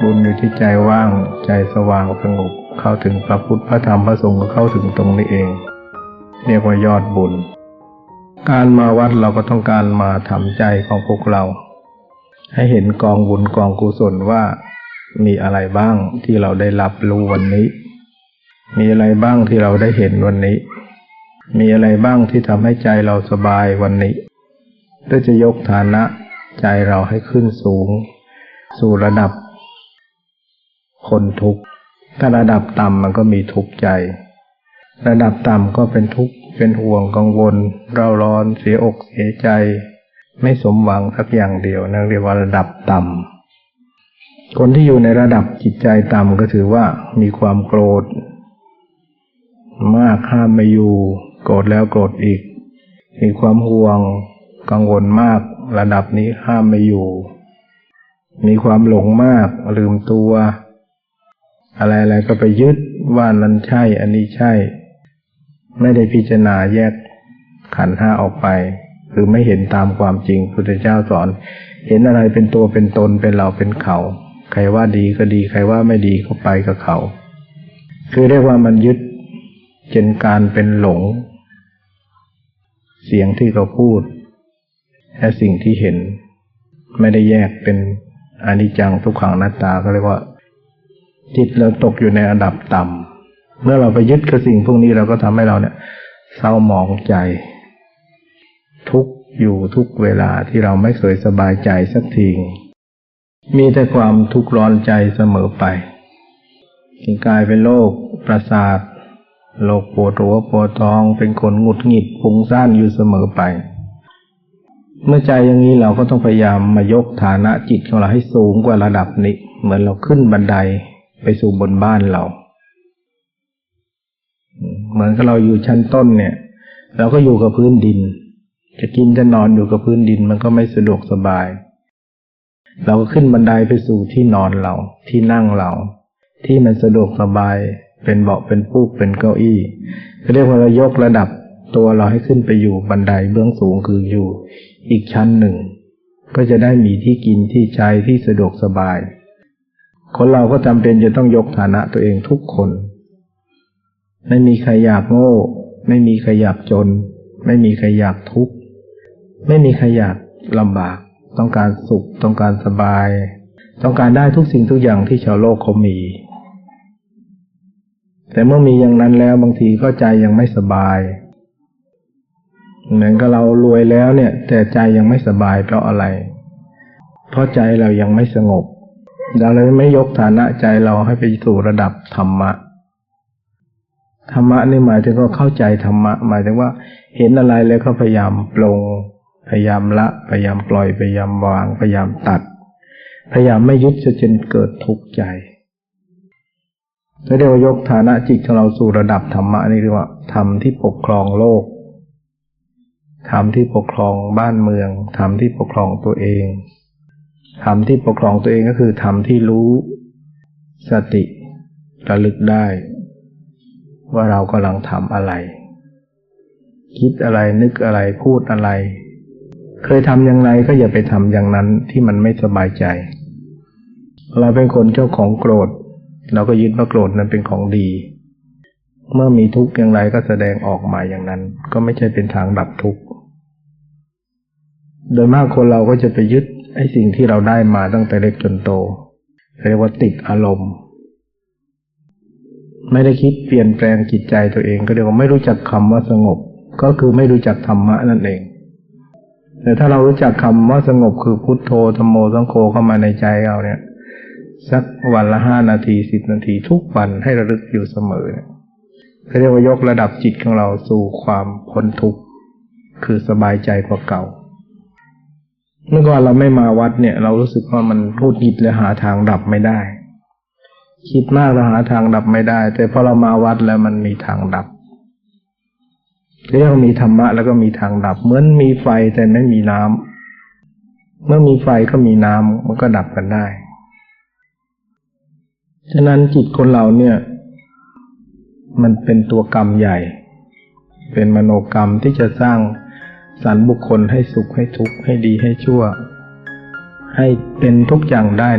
บุญอยู่ที่ใจว่างใจสว่างสงบเข้าถึงพระพุทธพระธรรมพระสงฆ์ก็เข้าถึงตรงนี้เอง เรียกว่ายอดบุญ การมาวัดเราก็ต้องการมาทำใจของพวกเรา ให้เห็นกองบุญกองกุศลว่ามีอะไรบ้างที่เราได้รับรู้วันนี้ มีอะไรบ้างที่เราได้เห็นวันนี้ มีอะไรบ้างที่ทำให้ใจเราสบายวันนี้เพื่อจะยกฐานะใจเราให้ขึ้นสูง สู่ระดับ คนทุกข์ถ้าระดับต่ำมันก็มีทุกข์ใจ ระดับต่ำก็เป็นทุกข์เป็นห่วงกังวล เร่าร้อนเสียอกเสียใจ ไม่สมหวังสักอย่างเดียวนั่นเรียกว่าระดับต่ำคนที่อยู่ในระดับจิตใจต่ำก็ถือว่ามีความโกรธ มากห้ามไม่อยู่ โกรธแล้วโกรธอีก มีความห่วงกังวลมาก ระดับนี้ห้ามไม่อยู่ มีความหลงมากลืมตัว อะไรๆก็ไปยึดว่านั้นใช่ อันนี้ใช่ ไม่ได้พิจารณาแยกขันธ์ห้าออกไป หรือไม่เห็นตามความจริงพุทธเจ้าสอน เห็นอะไรเป็นตัวเป็นตนเป็นเราเป็นเขา ใครว่าดีก็ดี ใครว่าไม่ดีก็ไปกับเขา คือเรียกว่ามันยึดจนการเป็นหลง เสียงที่เขาพูด และสิ่งที่เห็น ไม่ได้แยกเป็นอนิจจังทุกขังนัตตาก็เรียกว่า จิตเราตกอยู่ในอันดับต่ำเมื่อเราไปยึดกับสิ่งพวกนี้เราก็ทำให้เราเนี่ยเศร้าหมองใจ ทุกอยู่ทุกเวลาที่เราไม่เคยสบายใจสักทีมีแต่ความทุกข์ร้อนใจเสมอไปกินกายเป็นโรคประสาทโรคปวดหัวปวดท้องเป็นคนหงุดหงิดฟุ้งซ่านอยู่เสมอไป เมื่อใจอย่างนี้เราก็ต้องพยายามมายกฐานะจิตของเราให้สูงกว่าระดับนี้ เหมือนเราขึ้นบันได ไปสู่บนบ้านเรา เหมือนกับเราอยู่ชั้นต้นเนี่ย เราก็อยู่กับพื้นดิน จะกินจะนอนอยู่กับพื้นดินมันก็ไม่สะดวกสบาย เราก็ขึ้นบันไดไปสู่ที่นอนเรา ที่นั่งเรา ที่มันสะดวกสบาย เป็นเบาะเป็นปูกเป็นเก้าอี้ก็เรียกว่าเรายกระดับตัวเราให้ขึ้นไปอยู่บันไดเบื้องสูงคืออยู่อีกชั้นหนึ่ง ก็จะได้มีที่กินที่ใช้ที่สะดวกสบาย คนเราก็จำเป็นจะต้องยกฐานะตัวเองทุกคน ไม่มีใครอยากโง่ ไม่มีใครอยากจน ไม่มีใครอยากทุกข์ ไม่มีใครอยากลำบาก ต้องการสุข ต้องการสบาย ต้องการได้ทุกสิ่งทุกอย่างที่ชาวโลกเขามี แต่เมื่อมีอย่างนั้นแล้วบางทีก็ใจยังไม่สบาย เหมือนกับเรารวยแล้วเนี่ย แต่ใจยังไม่สบายเพราะอะไร เพราะใจเรายังไม่สงบ เราเลยไม่ยกฐานะใจเราให้ไปสู่ระดับธรรมะ ธรรมะนี่หมายถึงก็เข้าใจธรรมะ หมายถึงว่าเห็นอะไรแล้วก็พยายามปลง พยายามละ พยายามปล่อย พยายามวาง พยายามตัด พยายามไม่ยึดจนเกิดทุกข์ใจเรียกว่ายกฐานะจิตของเราสู่ระดับธรรมะนี่เรียกว่าธรรมที่ปกครองโลกธรรมที่ปกครองบ้านเมืองธรรมที่ปกครองตัวเอง ธรรมที่ปกครองตัวเองก็คือธรรมที่รู้สติระลึกได้ ว่าเรากำลังทำอะไร คิดอะไรนึกอะไรพูดอะไร เคยทำอย่างไรก็อย่าไปทำอย่างนั้นที่มันไม่สบายใจ เราเป็นคนเจ้าของโกรธ เราก็ยึดว่าโกรธนั้นเป็นของดี เมื่อมีทุกข์อย่างไรก็แสดงออกมาอย่างนั้น ก็ไม่ใช่เป็นทางดับทุกข์โดยมากคนเราก็จะไปยึด ไอ้สิ่งที่เราได้มาตั้งแต่เล็กจนโตเรียกว่าติดอารมณ์ ไม่ได้คิดเปลี่ยนแปลงจิตใจตัวเองก็เรียกว่าไม่รู้จักคำว่าสงบ ก็คือไม่รู้จักธรรมะนั่นเอง แต่ถ้าเรารู้จักคำว่าสงบคือพุทโธธรรมโมสังโฆเข้ามาในใจเราเนี่ย สักวันละห้านาทีสิบนาทีทุกวันให้ระลึกอยู่เสมอเนี่ยเขาเรียกว่ายกระดับจิตของเราสู่ความพ้นทุกข์คือสบายใจกว่าเก่า เมื่อก่อนเราไม่มาวัดเนี่ย เรารู้สึกว่ามันพูดหิดและหาทางดับไม่ได้ คิดมากแล้วหาทางดับไม่ได้ แต่พอเรามาวัดแล้วมันมีทางดับเรียกมีธรรมะแล้วก็มีทางดับ เหมือนมีไฟแต่ไม่มีน้ำเมื่อมีไฟก็มีน้ำมันก็ดับกันได้ ฉะนั้นจิตคนเราเนี่ย มันเป็นตัวกรรมใหญ่ เป็นมโนกรรมที่จะสร้าง สรรบุคคลให้สุขให้ทุกข์ให้ดีให้ชั่ว ให้เป็นทุกอย่างได้